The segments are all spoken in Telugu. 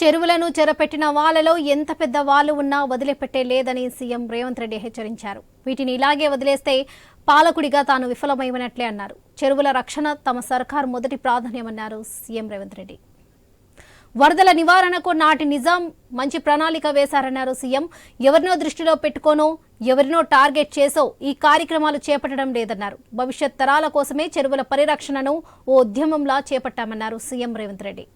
చెరువులను చెరపెట్టిన వాళ్ళలో ఎంత పెద్ద వాళ్ళు ఉన్నా వదిలిపెట్టే లేదని సీఎం రేవంత్ రెడ్డి హెచ్చరించారు. వీటిని ఇలాగే వదిలేస్తే పాలకుడిగా తాను విఫలమైనట్లే అన్నారు. చెరువుల రక్షణ తమ సర్కార్ మొదటి ప్రాధాన్యమన్నారు సీఎం రేవంత్ రెడ్డి. వరదల నివారణకు నాటి నిజాం మంచి ప్రణాళిక వేశారన్నారు సీఎం. ఎవరినో దృష్టిలో పెట్టుకోనో ఎవరినో టార్గెట్ చేసో ఈ కార్యక్రమాలు చేపట్టడం లేదన్నారు. భవిష్యత్ తరాల కోసమే చెరువుల పరిరక్షణను ఓ ఉద్యమంలా చేపట్టామన్నారు CM Revanth Reddy.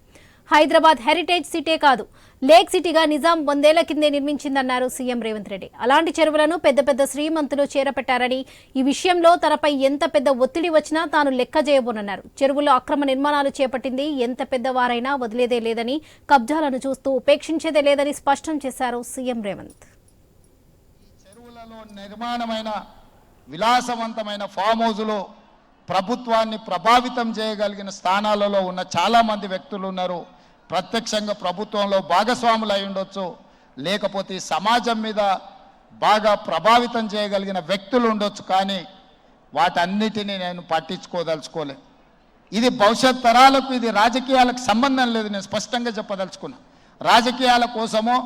Hyderabad heritage city కాదు లేక్ సిటీగా నిజాం వందేళ్ళ కిందే నిర్మించిందన్నారు సీఎం రేవంత్ రెడ్డి. అలాంటి చెరువులను పెద్ద పెద్ద శ్రీమంతులు చేరపెట్టారని ఈ విషయంలో తనపై ఎంత పెద్ద ఒత్తిడి వచ్చినా తాను లెక్క చేయబోనన్నారు. చెరువుల్లో అక్రమ నిర్మాణాలు చేపట్టింది ఎంత పెద్దవారైనా వదిలేదే లేదని కబ్జాలను చూస్తూ ఉపేక్షించేదే లేదని స్పష్టం చేశారు సీఎం రేవంత్. నిర్మాణమైన విలాసవంతమైన ఫామ్ హౌజులు ప్రభుత్వాన్ని ప్రభావితం చేయగలిగిన స్థానాలలో ఉన్న చాలామంది వ్యక్తులు ఉన్నారు. ప్రత్యక్షంగా ప్రభుత్వంలో భాగస్వాములు అయి ఉండొచ్చు. లేకపోతే ఈ సమాజం మీద బాగా ప్రభావితం చేయగలిగిన వ్యక్తులు ఉండొచ్చు కానీ వాటన్నిటినీ నేను పట్టించుకోదలుచుకోలే. ఇది భవిష్యత్ తరాలకు ఇది రాజకీయాలకు సంబంధం లేదు. నేను స్పష్టంగా చెప్పదలుచుకున్నా. రాజకీయాల కోసమో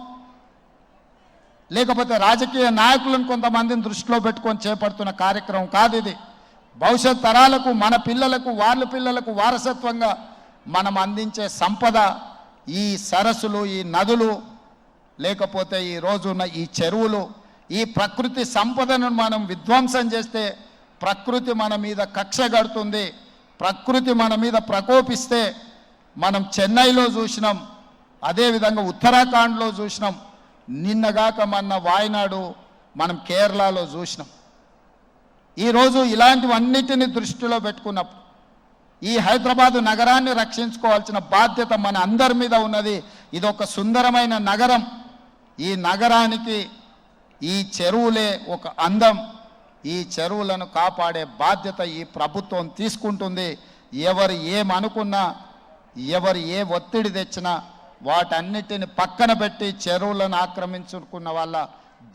లేకపోతే రాజకీయ నాయకులను కొంతమందిని దృష్టిలో పెట్టుకొని చేపడుతున్న కార్యక్రమం కాదు ఇది. భవిష్యత్ తరాలకు మన పిల్లలకు వాళ్ళ పిల్లలకు వారసత్వంగా మనం అందించే సంపద ఈ సరస్సులు ఈ నదులు లేకపోతే ఈ రోజున్న ఈ చెరువులు ఈ ప్రకృతి సంపదను మనం విధ్వంసం చేస్తే ప్రకృతి మన మీద కక్ష కడుతుంది ప్రకృతి మన మీద ప్రకోపిస్తే మనం చెన్నైలో చూసినాం అదేవిధంగా ఉత్తరాఖండ్లో చూసినాం నిన్నగాక మొన్న వాయనాడు మనం కేరళలో చూసినాం. ఈరోజు ఇలాంటివన్నిటిని దృష్టిలో పెట్టుకున్నప్పుడు ఈ హైదరాబాదు నగరాన్ని రక్షించుకోవాల్సిన బాధ్యత మన అందరి మీద ఉన్నది. ఇది ఒక సుందరమైన నగరం. ఈ నగరానికి ఈ చెరువులే ఒక అందం. ఈ చెరువులను కాపాడే బాధ్యత ఈ ప్రభుత్వం తీసుకుంటుంది. ఎవరు ఏమనుకున్నా ఎవరు ఏ ఒత్తిడి తెచ్చినా వాటన్నిటిని పక్కన పెట్టి చెరువులను ఆక్రమించుకున్న వాళ్ళ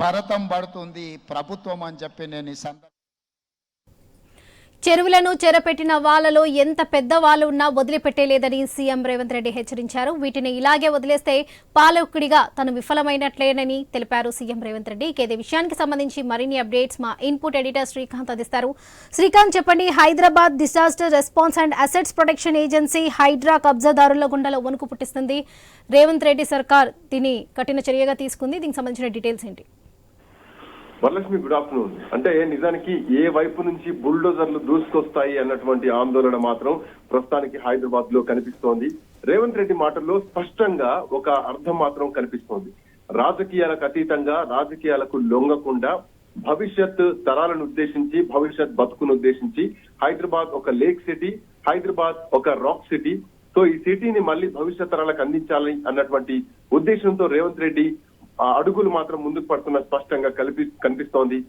భరతం పడుతుంది ఈ ప్రభుత్వం అని చెప్పి నేను ఈ సందర్భంగా చెరువులను చెరపెట్టిన వాళ్ళలో ఎంత పెద్ద వాళ్ళు ఉన్నా వదిలిపెట్టేలేదని సీఎం రేవంత్ రెడ్డి హెచ్చరించారు. వీటిని ఇలాగే వదిలేస్తే పాలకుడిగా తను విఫలమైనట్లేనని తెలిపారు సీఎం రేవంత్ రెడ్డి. ఇక ఇదే విషయానికి సంబంధించి మరిన్ని అప్డేట్స్ మా ఇన్పుట్ ఎడిటర్ శ్రీకాంత్ అందిస్తారు. శ్రీకాంత్ చెప్పండి Hyderabad disaster response and assets protection agency Hydraa కబ్జాదారుల గుండెలో వణుకు పుట్టిస్తుంది. రేవంత్ రెడ్డి సర్కార్ దీన్ని కఠిన చర్యగా తీసుకుంది. దీనికి సంబంధించిన డీటెయిల్స్ ఏంటి? వరలక్ష్మి గుడ్ ఆఫ్టర్నూన్ అంటే నిజానికి ఏ వైపు నుంచి బుల్డోజర్లు దూసుకొస్తాయి అన్నటువంటి ఆందోళన మాత్రం ప్రస్తుతానికి హైదరాబాద్లో కనిపిస్తోంది. రేవంత్ రెడ్డి మాటల్లో స్పష్టంగా ఒక అర్థం మాత్రం కనిపిస్తోంది. రాజకీయాలకు అతీతంగా రాజకీయాలకు లొంగకుండా భవిష్యత్ తరాలను ఉద్దేశించి భవిష్యత్ బతుకును ఉద్దేశించి హైదరాబాద్ ఒక లేక్ సిటీ హైదరాబాద్ ఒక రాక్ సిటీ. సో ఈ సిటీని మళ్ళీ భవిష్యత్ తరాలకు అందించాలి అన్నటువంటి ఉద్దేశంతో రేవంత్ రెడ్డి అడుగులు మాత్రం ముందుకు పడుతున్న స్పష్టంగా కల్పి కనిపిస్తోంది.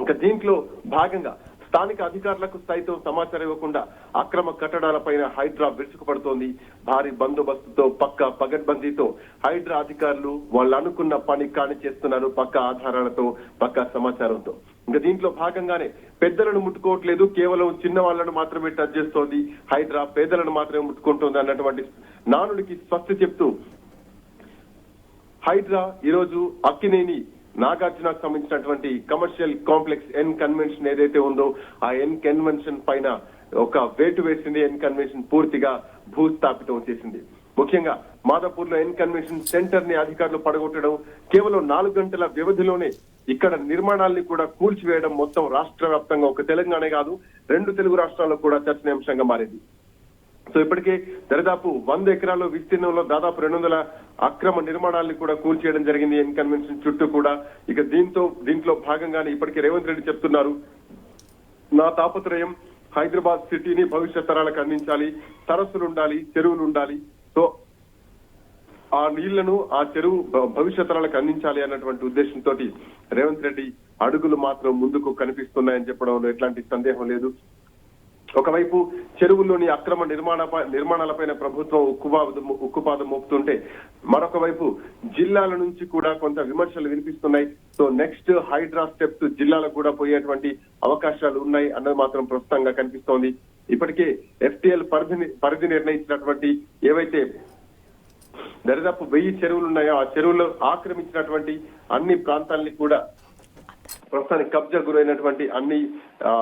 ఇంకా దీంట్లో భాగంగా స్థానిక అధికారులకు సైతం సమాచారం ఇవ్వకుండా అక్రమ కట్టడాలపైన హైడ్రా విరుచుకుపడుతోంది. భారీ బందోబస్తుతో పక్క పగడ్బందీతో హైడ్రా అధికారులు వాళ్ళు అనుకున్న పని కాని చేస్తున్నారు పక్క ఆధారాలతో పక్క సమాచారంతో. ఇంకా దీంట్లో భాగంగానే పెద్దలను ముట్టుకోవట్లేదు. కేవలం చిన్న వాళ్ళను మాత్రమే టచ్ చేస్తోంది. హైడ్రా పేదలను మాత్రమే ముట్టుకుంటోంది అన్నటువంటి నానుడికి స్పష్ట చెప్తూ హైడ్రా ఈరోజు అక్కినేని నాగార్జునకు సంబంధించినటువంటి కమర్షియల్ కాంప్లెక్స్ ఎన్ కన్వెన్షన్ ఏదైతే ఉందో ఆ ఎన్ కన్వెన్షన్ పైన ఒక వేటు వేసింది. ఎన్ కన్వెన్షన్ పూర్తిగా భూస్థాపితం చేసింది. ముఖ్యంగా మాదాపూర్లో ఎన్ కన్వెన్షన్ సెంటర్ని అధికారులు పడగొట్టడం కేవలం నాలుగు గంటల వ్యవధిలోనే ఇక్కడ నిర్మాణాల్ని కూడా కూల్చివేయడం మొత్తం రాష్ట్ర వ్యాప్తంగా ఒక తెలంగాణ కాదు రెండు తెలుగు రాష్ట్రాల్లో కూడా చర్చనీయాంశంగా మారింది. సో ఇప్పటికే దరిదాపు వంద ఎకరాల విస్తీర్ణంలో దాదాపు రెండు వందల అక్రమ నిర్మాణాలను కూడా కూల్చేయడం జరిగింది ఎన్ కన్వెన్షన్ చుట్టూ కూడా. ఇక దీంతో దీంట్లో భాగంగానే ఇప్పటికే రేవంత్ రెడ్డి చెప్తున్నారు నా తాపత్రయం హైదరాబాద్ సిటీని భవిష్యత్ తరాలకు అందించాలి సరస్సులు ఉండాలి చెరువులు ఉండాలి. సో ఆ నీళ్ళను ఆ చెరువు భవిష్యత్ తరాలకు అందించాలి అన్నటువంటి ఉద్దేశంతో రేవంత్ రెడ్డి అడుగులు మాత్రం ముందుకు కనిపిస్తున్నాయని చెప్పడంలో ఎట్లాంటి సందేహం లేదు. ఒకవైపు చెరువుల్లోని అక్రమ నిర్మాణ నిర్మాణాలపైన ప్రభుత్వం ఉక్కుపాదం ఉక్కుపాదం మోపుతుంటే మరొక వైపు జిల్లాల నుంచి కూడా కొంత విమర్శలు వినిపిస్తున్నాయి. సో నెక్స్ట్ హైడ్రా స్టెప్స్ జిల్లాలకు కూడా పోయేటువంటి అవకాశాలు ఉన్నాయి అన్నది మాత్రం ప్రస్తుతంగా కనిపిస్తోంది. ఇప్పటికే ఎఫ్టీఎల్ పరిధిని పరిధి నిర్ణయించినటువంటి ఏవైతే దరిదాపు వెయ్యి చెరువులు ఉన్నాయో ఆ చెరువులు ఆక్రమించినటువంటి అన్ని ప్రాంతాలని కూడా ప్రస్తుతానికి కబ్జా గురైనటువంటి అన్ని ఆ,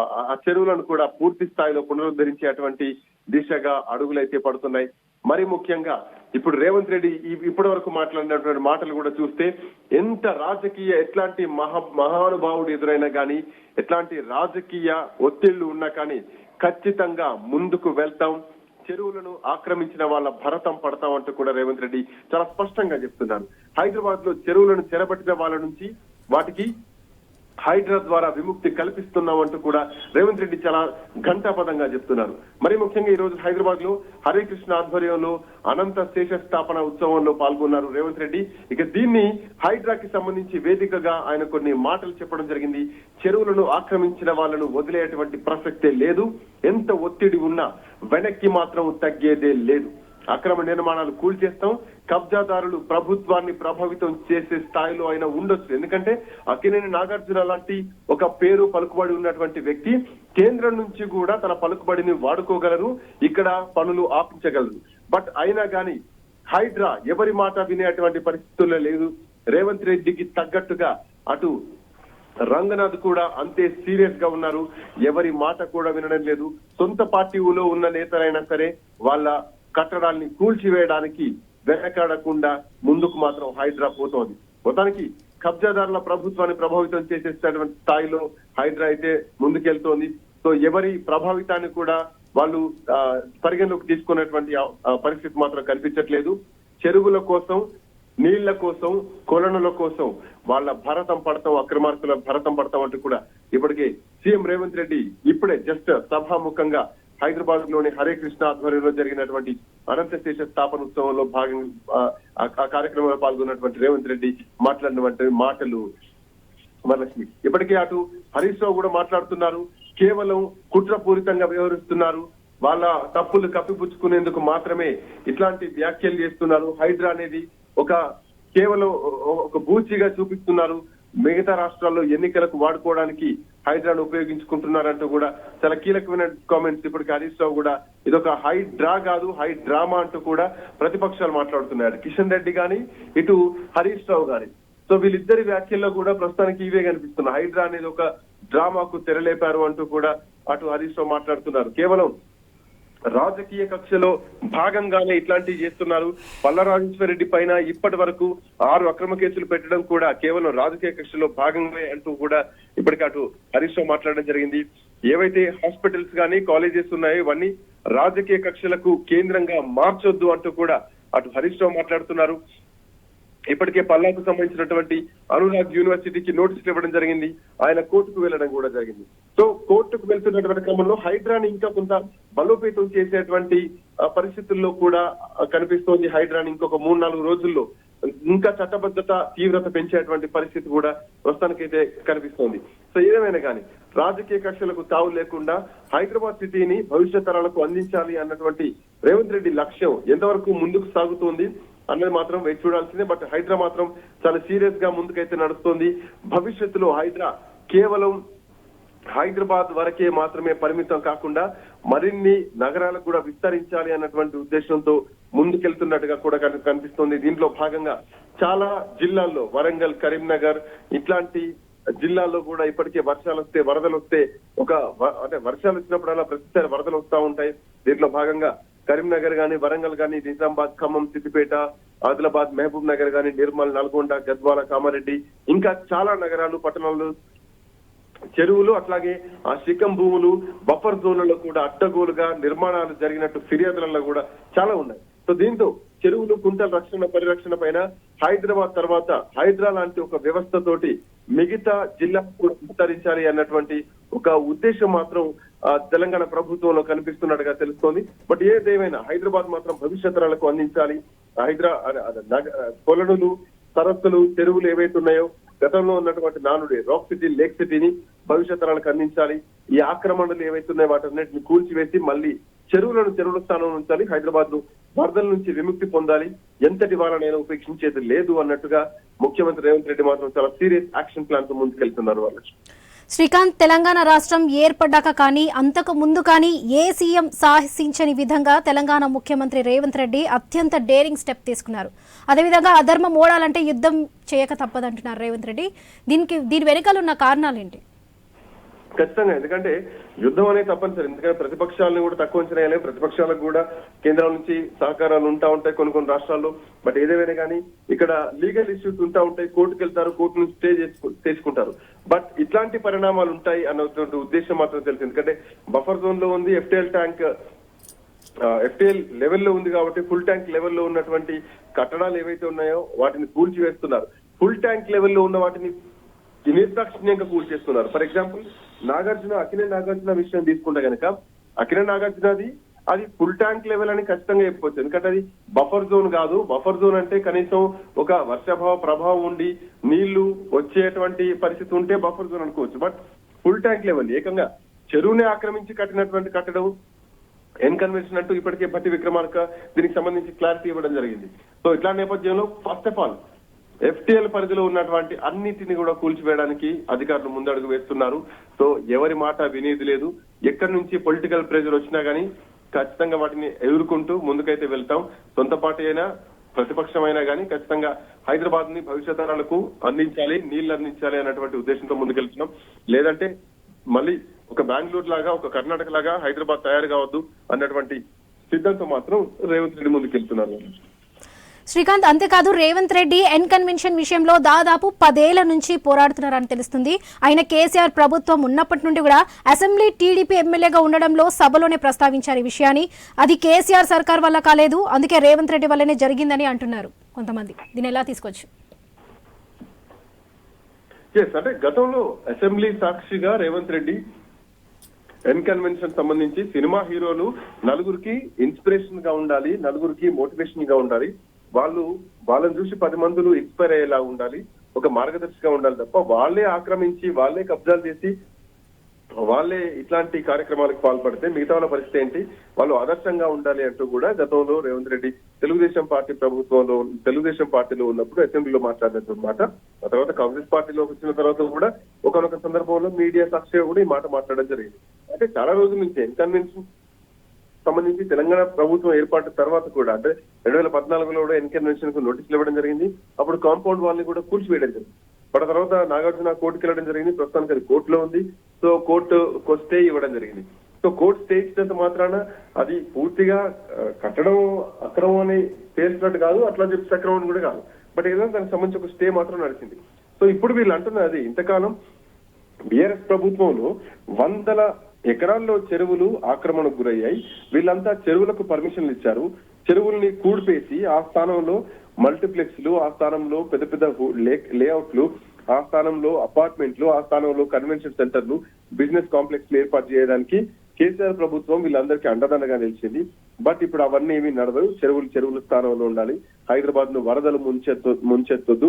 చెరువులను కూడా పూర్తి స్థాయిలో పునరుద్ధరించేటువంటి దిశగా అడుగులైతే పడుతున్నాయి. మరి ముఖ్యంగా ఇప్పుడు రేవంత్ రెడ్డి ఇప్పటి వరకు మాట్లాడినటువంటి మాటలు కూడా చూస్తే ఎంత రాజకీయ ఎట్లాంటి మహా మహానుభావుడు ఎదురైనా కానీ ఎట్లాంటి రాజకీయ ఒత్తిళ్ళు ఉన్నా కానీ ఖచ్చితంగా ముందుకు వెళ్తాం. చెరువులను ఆక్రమించిన వాళ్ళ భరతం పడతాం అంటూ కూడా రేవంత్ రెడ్డి చాలా స్పష్టంగా చెప్తున్నారు. హైదరాబాద్లో చెరువులను చెరబట్టిన వాళ్ళ నుంచి వాటికి హైడ్రా ద్వారా విముక్తి కల్పిస్తున్నామంటూ కూడా రేవంత్ రెడ్డి చాలా ఘంటాపదంగా చెప్తున్నారు. మరి ముఖ్యంగా ఈ రోజు హైదరాబాద్లో హరే కృష్ణ ఆధ్వర్యంలో అనంత శేష స్థాపన ఉత్సవంలో పాల్గొన్నారు రేవంత్ రెడ్డి. ఇక దీన్ని హైడ్రాకి సంబంధించి వేదికగా ఆయన కొన్ని మాటలు చెప్పడం జరిగింది. చెరువులను ఆక్రమించిన వాళ్ళను వదిలేటువంటి ప్రసక్తే లేదు. ఎంత ఒత్తిడి ఉన్నా వెనక్కి మాత్రం తగ్గేదే లేదు. అక్రమ నిర్మాణాలు కూల్చేస్తాం. కబ్జాదారులు ప్రభుత్వాన్ని ప్రభావితం చేసే స్థాయిలో అయినా ఉండొచ్చు. ఎందుకంటే అక్కినేని నాగార్జున లాంటి ఒక పేరు పలుకుబడి ఉన్నటువంటి వ్యక్తి కేంద్రం నుంచి కూడా తన పలుకుబడిని వాడుకోగలరు ఇక్కడ పనులు ఆపించగలరు. బట్ అయినా గాని హైడ్రా ఎవరి మాట వినేటువంటి పరిస్థితుల్లో లేదు. రేవంత్ రెడ్డికి తగ్గట్టుగా అటు రంగనాథ్ కూడా అంతే సీరియస్గా ఉన్నారు. ఎవరి మాట కూడా వినడం లేదు. సొంత పార్టీలో ఉన్న నేతలైనా సరే వాళ్ళ కట్టడాల్ని కూల్చివేయడానికి వెనకాడకుండా ముందుకు మాత్రం హైదరా పోతోంది. మొత్తానికి కబ్జాదారుల ప్రభుత్వాన్ని ప్రభావితం చేసేటటువంటి స్థాయిలో హైడ్రా అయితే ముందుకెళ్తోంది. సో ఎవరి ప్రభావితాన్ని కూడా వాళ్ళు ఆ, పరిగణలోకి తీసుకునేటువంటి పరిస్థితి మాత్రం కనిపించట్లేదు. చెరువుల కోసం నీళ్ళ కోసం కొలనుల కోసం వాళ్ళ భరతం పడతాం అక్రమార్కుల భరతం పడతాం అంటూ కూడా ఇప్పటికే సీఎం రేవంత్ రెడ్డి ఇప్పుడే జస్ట్ సభాముఖంగా హైదరాబాద్లోని హరే కృష్ణ ఆధ్వర్యంలో జరిగినటువంటి అనంతశేష స్థాపన ఉత్సవంలో భాగం ఆ కార్యక్రమంలో పాల్గొన్నటువంటి రేవంత్ రెడ్డి మాట్లాడినటువంటి మాటలు వరలక్ష్మి. ఇప్పటికే అటు హరీష్ రావు కూడా మాట్లాడుతున్నారు. కేవలం కుట్రపూరితంగా వ్యవహరిస్తున్నారు. వాళ్ళ తప్పులు కప్పిపుచ్చుకునేందుకు మాత్రమే ఇట్లాంటి వ్యాఖ్యలు చేస్తున్నారు. హైడ్రా అనేది ఒక కేవలం ఒక బూచిగా చూపిస్తున్నారు. మిగతా రాష్ట్రాల్లో ఎన్నికలకు వాడుకోవడానికి హైడ్రాను ఉపయోగించుకుంటున్నారంటూ కూడా చాలా కీలకమైన కామెంట్స్ ఇప్పటికి హరీష్ రావు కూడా. ఇదొక హై డ్రా కాదు హై డ్రామా అంటూ కూడా ప్రతిపక్షాలు మాట్లాడుతున్నారు కిషన్ రెడ్డి గాని ఇటు హరీష్ రావు గాని. సో వీళ్ళిద్దరి వ్యాఖ్యల్లో కూడా ప్రస్తుతానికి ఇవే కనిపిస్తున్నాయి. హైడ్రా అనేది ఒక డ్రామాకు తెరలేపారు అంటూ కూడా అటు హరీష్ రావు మాట్లాడుతున్నారు. కేవలం రాజకీయ కక్షలో భాగంగానే ఇట్లాంటివి చేస్తున్నారు. పల్ల రెడ్డి పైన ఇప్పటి వరకు ఆరు అక్రమ కేసులు పెట్టడం కూడా కేవలం రాజకీయ కక్షలో భాగంగా అంటూ కూడా ఇప్పటికి అటు హరీష్ రావు మాట్లాడడం జరిగింది. ఏవైతే హాస్పిటల్స్ కానీ కాలేజెస్ ఉన్నాయో ఇవన్నీ రాజకీయ కక్షలకు కేంద్రంగా మార్చొద్దు అంటూ కూడా అటు హరీష్ రావు మాట్లాడుతున్నారు. ఇప్పటికే పల్లాకు సంబంధించినటువంటి అనురాగ్ యూనివర్సిటీకి నోటీసులు ఇవ్వడం జరిగింది. ఆయన కోర్టుకు వెళ్ళడం కూడా జరిగింది. సో కోర్టుకు వెళ్తున్నటువంటి క్రమంలో హైడ్రాని ఇంకా కొంత బలోపేతం చేసేటువంటి పరిస్థితుల్లో కూడా కనిపిస్తోంది హైడ్రాని ఇంకొక మూడు నాలుగు రోజుల్లో. ఇంకా చట్టబద్ధత తీవ్రత పెంచేటువంటి పరిస్థితి కూడా ప్రస్తుతానికైతే కనిపిస్తోంది. సో ఏదేమైనా కానీ రాజకీయ కక్షలకు తావు లేకుండా హైదరాబాద్ సిటీని భవిష్యత్ తరాలకు అందించాలి అన్నటువంటి రేవంత్ రెడ్డి లక్ష్యం ఎంతవరకు ముందుకు సాగుతోంది అన్నది మాత్రం వేచి చూడాల్సిందే. బట్ హైదరా మాత్రం చాలా సీరియస్గా ముందుకైతే నడుస్తోంది. భవిష్యత్తులో హైదరా కేవలం హైదరాబాద్ వరకే మాత్రమే పరిమితం కాకుండా మరిన్ని నగరాలకు కూడా విస్తరించాలి అన్నటువంటి ఉద్దేశంతో ముందుకెళ్తున్నట్టుగా కూడా కనిపిస్తుంది కనిపిస్తోంది. దీంట్లో భాగంగా చాలా జిల్లాల్లో వరంగల్ కరీంనగర్ ఇట్లాంటి జిల్లాల్లో కూడా ఇప్పటికే వర్షాలు వస్తే వరదలు వస్తే ఒక అంటే వర్షాలు వచ్చినప్పుడల్లా ప్రతిసారి వరదలు వస్తా ఉంటాయి. దీంట్లో భాగంగా కరీంనగర్ గాని వరంగల్ గాని నిజామాబాద్ ఖమ్మం సిద్దిపేట ఆదిలాబాద్ మహబూబ్ నగర్ గాని నిర్మల్ నల్గొండ గద్వాల కామారెడ్డి ఇంకా చాలా నగరాలు పట్టణాలు చెరువులు అట్లాగే ఆ శిఖం భూములు బఫర్ జోన్లలో కూడా అడ్డగోలుగా నిర్మాణాలు జరిగినట్టు ఫిర్యాదులలో కూడా చాలా ఉన్నాయి. సో దీంతో చెరువులు కుంటల రక్షణ పరిరక్షణ పైన హైదరాబాద్ తర్వాత హైదరా లాంటి ఒక వ్యవస్థ తోటి మిగతా జిల్లాకు కూడా విస్తరించాలి అన్నటువంటి ఒక ఉద్దేశం మాత్రం తెలంగాణ ప్రభుత్వంలో కనిపిస్తున్నట్టుగా తెలుస్తోంది. బట్ ఏదేమైనా హైదరాబాద్ మాత్రం భవిష్యత్ అందించాలి. హైదరా అదే- నగ- కొలనులు సరస్సులు చెరువులు ఏవైతే ఉన్నాయో గతంలో ఉన్నటువంటి నానుడి రాక్ సిటీ లేక్ సిటీని భవిష్యత్ తరాలకు అందించాలి. ఈ ఆక్రమణలు ఏవైతున్నాయి ఉన్నాయో వాటన్నిటిని కూల్చివేసి మళ్ళీ చెరువులను చెరువుల స్థానం ఉంచాలి. హైదరాబాద్ను వరదల నుంచి విముక్తి పొందాలి. ఎంతటి వాళ్ళనైనా ఉపేక్షించేది లేదు అన్నట్టుగా ముఖ్యమంత్రి రేవంత్ రెడ్డి మాత్రం చాలా సీరియస్ యాక్షన్ ప్లాన్తో ముందుకెళ్తున్నారు వాళ్ళు శ్రీకాంత్ తెలంగాణ రాష్ట్రం ఏర్పడ్డాక కానీ అంతకు ముందు కానీ ఏ సీఎం సాహసించని విధంగా తెలంగాణ ముఖ్యమంత్రి రేవంత్ రెడ్డి అత్యంత డేరింగ్ స్టెప్ తీసుకున్నారు. అదేవిధంగా అధర్మం ఓడాలంటే యుద్ధం చేయక తప్పదంటున్నారు రేవంత్ రెడ్డి. దీనికి దీని వెనకాల ఉన్న కారణాలు ఏంటి ఖచ్చితంగా ఎందుకంటే యుద్ధం అనేది తప్పనిసరి. ఎందుకంటే ప్రతిపక్షాలను కూడా తక్కువ అంచనా వేయలేం ప్రతిపక్షాలకు కూడా కేంద్రం నుంచి సహకారాలు ఉంటా ఉంటాయి కొన్ని కొన్ని రాష్ట్రాల్లో. బట్ ఏదేమైనా కానీ ఇక్కడ లీగల్ ఇష్యూస్ ఉంటా ఉంటాయి. కోర్టుకు వెళ్తారు కోర్టు నుంచి స్టే చేసుకుంటారు. బట్ ఇట్లాంటి పరిణామాలు ఉంటాయి అన్నటువంటి ఉద్దేశం మాత్రం తెలుసు ఎందుకంటే బఫర్ జోన్లో ఉంది ఎఫ్టీఎల్ ట్యాంక్ ఎఫ్టీఎల్ లెవెల్లో ఉంది కాబట్టి ఫుల్ ట్యాంక్ లెవెల్లో ఉన్నటువంటి కట్టడాలు ఏవైతే ఉన్నాయో వాటిని కూల్చివేస్తున్నారు ఫుల్ ట్యాంక్ లెవెల్లో ఉన్న వాటిని నిర్దాక్షిణ్యంగా కూల్చేస్తున్నారు ఫర్ ఎగ్జాంపుల్ నాగార్జున అఖిల నాగార్జున విషయం తీసుకుంటే కనుక అఖిల నాగార్జునది అది ఫుల్ ట్యాంక్ లెవెల్ అని ఖచ్చితంగా చెప్పుకోవచ్చు. ఎందుకంటే అది బఫర్ జోన్ కాదు. బఫర్ జోన్ అంటే కనీసం ఒక వర్షాభావ ప్రభావం ఉండి నీళ్ళు వచ్చేటువంటి పరిస్థితి ఉంటే బఫర్ జోన్ అనుకోవచ్చు. బట్ ఫుల్ ట్యాంక్ లెవెల్ ఏకంగా చెరువుని ఆక్రమించి కట్టినటువంటి కట్టడం ఎన్ కన్వెన్షన్ అంటూ ఇప్పటికే భట్టి విక్రమార్క దీనికి సంబంధించి క్లారిటీ ఇవ్వడం జరిగింది. సో ఇట్లా నేపథ్యంలో ఫస్ట్ ఆఫ్ ఆల్ ఎఫ్టీఎల్ పరిధిలో ఉన్నటువంటి అన్నిటిని కూడా కూల్చివేయడానికి అధికారులు ముందడుగు వేస్తున్నారు. సో ఎవరి మాట వినేది లేదు. ఎక్కడి నుంచి పొలిటికల్ ప్రెజర్ వచ్చినా కానీ ఖచ్చితంగా వాటిని ఎదుర్కొంటూ ముందుకైతే వెళ్తాం. సొంత పార్టీ అయినా ప్రతిపక్షమైనా కానీ ఖచ్చితంగా హైదరాబాద్ని భవిష్యత్ తరాలకు అందించాలి నీళ్ళు అందించాలి అన్నటువంటి ఉద్దేశంతో ముందుకెళ్తున్నాం. లేదంటే మళ్ళీ ఒక బెంగళూరు లాగా ఒక కర్ణాటక లాగా హైదరాబాద్ తయారు కావద్దు అన్నటువంటి సిద్ధంతో మాత్రం రేవంత్ రెడ్డి ముందుకెళ్తున్నారు శ్రీకాంత్ అంతేకాదు రేవంత్ రెడ్డి ఎన్ కన్వెన్షన్ విషయంలో దాదాపు పదేళ్ళ నుంచి పోరాడుతున్నారని తెలుస్తుంది. ఆయన కేసీఆర్ ప్రభుత్వం ఉన్నప్పటి నుండి కూడా అసెంబ్లీ టీడీపీ ఎమ్మెల్యేగా ఉండడంలో సభలోనే ప్రస్తావించారు ఈ విషయాన్ని. అది కేసీఆర్ సర్కార్ వల్ల కాలేదు అందుకే రేవంత్ రెడ్డి వల్లనే జరిగిందని అంటున్నారు కొంతమంది. దీన్ని ఎలా తీసుకోవచ్చు? అంటే గతంలో అసెంబ్లీ సాక్షిగా రేవంత్ రెడ్డి ఎన్ కన్వెన్షన్ సంబంధించి సినిమా హీరోలు నలుగురికి ఇన్స్పిరేషన్గా ఉండాలి నలుగురికి మోటివేషన్గా ఉండాలి. వాళ్ళు వాళ్ళని చూసి పది మందులు ఇన్స్పైర్ అయ్యేలా ఉండాలి. ఒక మార్గదర్శిగా ఉండాలి తప్ప వాళ్ళే ఆక్రమించి వాళ్ళే కబ్జాలు చేసి వాళ్ళే ఇట్లాంటి కార్యక్రమాలకు పాల్పడితే మిగతా వాళ్ళ పరిస్థితి ఏంటి? వాళ్ళు ఆదర్శంగా ఉండాలి అంటూ కూడా గతంలో రేవంత్ రెడ్డి తెలుగుదేశం పార్టీ ప్రభుత్వంలో తెలుగుదేశం పార్టీలో ఉన్నప్పుడు అసెంబ్లీలో మాట్లాడినటువంటి మాట ఆ తర్వాత కాంగ్రెస్ పార్టీలోకి వచ్చిన తర్వాత కూడా ఒకనొక సందర్భంలో మీడియా సాక్షిగా కూడా ఈ మాట మాట్లాడడం జరిగింది. అంటే చాలా రోజుల నుంచి ఎన్కన్వెన్షన్ సంబంధించి తెలంగాణ ప్రభుత్వం ఏర్పాటు తర్వాత కూడా అంటే రెండు వేల పద్నాలుగులో కూడా ఎన్కన్వెన్షన్కు నోటీసులు ఇవ్వడం జరిగింది. అప్పుడు కాంపౌండ్ వాళ్ళని కూడా కూల్చివేయడం జరిగింది. బట్ తర్వాత నాగార్జున కోర్టుకి వెళ్ళడం జరిగింది. ప్రస్తుతానికి అది కోర్టులో ఉంది. సో కోర్టు స్టే ఇవ్వడం జరిగింది. సో కోర్టు స్టే ఇచ్చినంత మాత్రాన అది పూర్తిగా కట్టడం అక్రమం అని పేర్చినట్టు కాదు. అట్లా చెప్పి సక్రమం అని కూడా కాదు. బట్ ఏదైనా దానికి సంబంధించి ఒక స్టే మాత్రం నడిచింది. సో ఇప్పుడు వీళ్ళు అంటున్నది ఇంతకాలం బీఆర్ఎస్ ప్రభుత్వంలో వందల ఎకరాల్లో చెరువులు ఆక్రమణకు గురయ్యాయి. వీళ్ళంతా చెరువులకు పర్మిషన్లు ఇచ్చారు. చెరువుల్ని కూడిపేసి ఆ స్థానంలో మల్టీప్లెక్స్లు ఆ స్థానంలో పెద్ద పెద్ద లేఅవుట్లు ఆ స్థానంలో అపార్ట్మెంట్లు ఆ స్థానంలో కన్వెన్షన్ సెంటర్లు బిజినెస్ కాంప్లెక్స్ ఏర్పాటు చేయడానికి కేసీఆర్ ప్రభుత్వం వీళ్ళందరికీ అండదండగా నిలిచింది. బట్ ఇప్పుడు అవన్నీ ఏమీ నడవదు. చెరువులు చెరువుల స్థానంలో ఉండాలి. హైదరాబాద్ను వరదలు ముంచెత్తు ముంచెత్తొద్దు.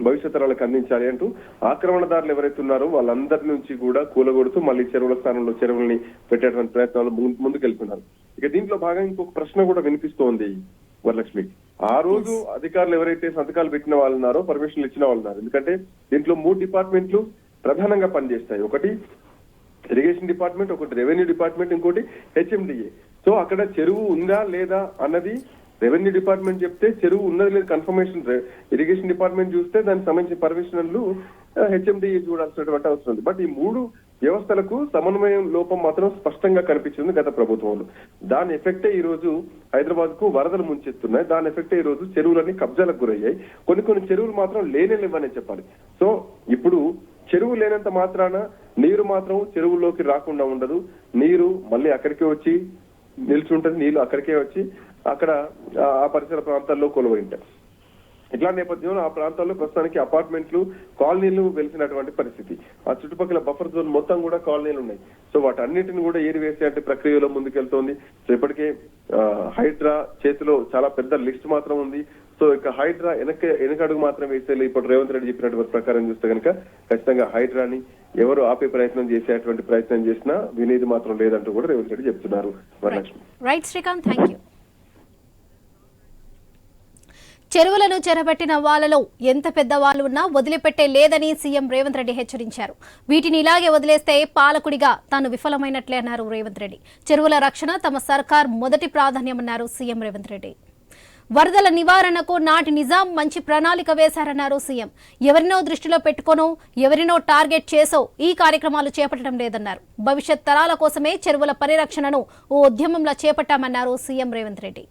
భవిష్యత్ తరాలకు అందించాలి అంటూ ఆక్రమణదారులు ఎవరైతే ఉన్నారో వాళ్ళందరి నుంచి కూడా కూలగొడుతూ మళ్ళీ చెరువుల స్థానంలో చెరువుల్ని పెట్టేటువంటి ప్రయత్నాలు ము- ముందుకెళ్తున్నారు. ఇక దీంట్లో భాగంగా ఇంకొక ప్రశ్న కూడా వినిపిస్తోంది వరలక్ష్మి. ఆ రోజు అధికారులు ఎవరైతే సంతకాలు పెట్టిన వాళ్ళు ఉన్నారో పర్మిషన్లు ఇచ్చిన వాళ్ళు ఉన్నారు ఎందుకంటే దీంట్లో మూడు డిపార్ట్మెంట్లు ప్రధానంగా పనిచేస్తాయి. ఒకటి ఇరిగేషన్ డిపార్ట్మెంట్ ఒకటి రెవెన్యూ డిపార్ట్మెంట్ ఇంకోటి హెచ్ఎండిఏ. సో అక్కడ చెరువు ఉందా లేదా అన్నది రెవెన్యూ డిపార్ట్మెంట్ చెప్తే చెరువు ఉన్నది లేదు కన్ఫర్మేషన్ ఇరిగేషన్ డిపార్ట్మెంట్ చూస్తే దానికి సంబంధించిన పర్మిషన్లు హెచ్ఎండి చూడాల్సినటువంటి అవసరం ఉంది. బట్ ఈ మూడు వ్యవస్థలకు సమన్వయం లోపం మాత్రం స్పష్టంగా కనిపించింది గత ప్రభుత్వంలో. దాని ఎఫెక్టే ఈ రోజు హైదరాబాద్కు వరదలు ముంచెత్తున్నాయి. దాని ఎఫెక్టే ఈ రోజు చెరువులన్నీ కబ్జాలకు గురయ్యాయి. కొన్ని కొన్ని చెరువులు మాత్రం లేనే లేవనే చెప్పాలి. సో ఇప్పుడు చెరువు లేనంత మాత్రాన నీరు మాత్రం చెరువుల్లోకి రాకుండా ఉండదు. నీరు మళ్ళీ అక్కడికే వచ్చి నిల్చుంటది నీళ్ళు అక్కడికే వచ్చి అక్కడ ఆ- పరిసర ప్రాంతాల్లో కొలువైంటారు ఇట్లా నేపథ్యంలో ఆ ప్రాంతాల్లో ప్రస్తుతానికి అపార్ట్మెంట్లు కాలనీలు వెలిసినటువంటి పరిస్థితి. ఆ చుట్టుపక్కల బఫర్ జోన్ మొత్తం కూడా కాలనీలు ఉన్నాయి. సో వాటన్నిటిని కూడా ఏరివేసే అంటే ప్రక్రియలో ముందుకెళ్తోంది. సో ఇప్పటికే ఆ, హైడ్రా చేతిలో చాలా పెద్ద లిస్ట్ మాత్రం ఉంది. సో ఇక హైడ్రా వెనక వెనకడుగు మాత్రం వేస్తే ఇప్పుడు రేవంత్ రెడ్డి చెప్పినటువంటి ప్రకారం చూస్తే కనుక ఖచ్చితంగా హైడ్రాని ఎవరు ఆపే ప్రయత్నం చేసేటువంటి ప్రయత్నం చేసినా వినేది మాత్రం లేదంటూ కూడా రేవంత్ రెడ్డి చెప్తున్నారు. Varalakshmi. Right Srikanth thank you చెరువులను చెరబట్టిన వాళ్ళలో ఎంత పెద్ద వాళ్ళు ఉన్నా వదిలిపెట్టే లేదని సీఎం రేవంత్ రెడ్డి హెచ్చరించారు. వీటిని ఇలాగే వదిలేస్తే పాలకుడిగా తాను విఫలమైనట్లే అన్నారు రేవంత్ రెడ్డి. చెరువుల రక్షణ తమ సర్కార్ మొదటి ప్రాధాన్యమన్నారు సీఎం రేవంత్ రెడ్డి. వరదల నివారణకు నాటి నిజాం మంచి ప్రణాళిక వేశారన్నారు సీఎం. ఎవరినో దృష్టిలో పెట్టుకోనో ఎవరినో టార్గెట్ చేసో ఈ కార్యక్రమాలు చేపట్టడం లేదన్నారు. భవిష్యత్ తరాల కోసమే చెరువుల పరిరక్షణను ఓ ఉద్యమంలా చేపట్టామన్నారు సీఎం రేవంత్ రెడ్డి.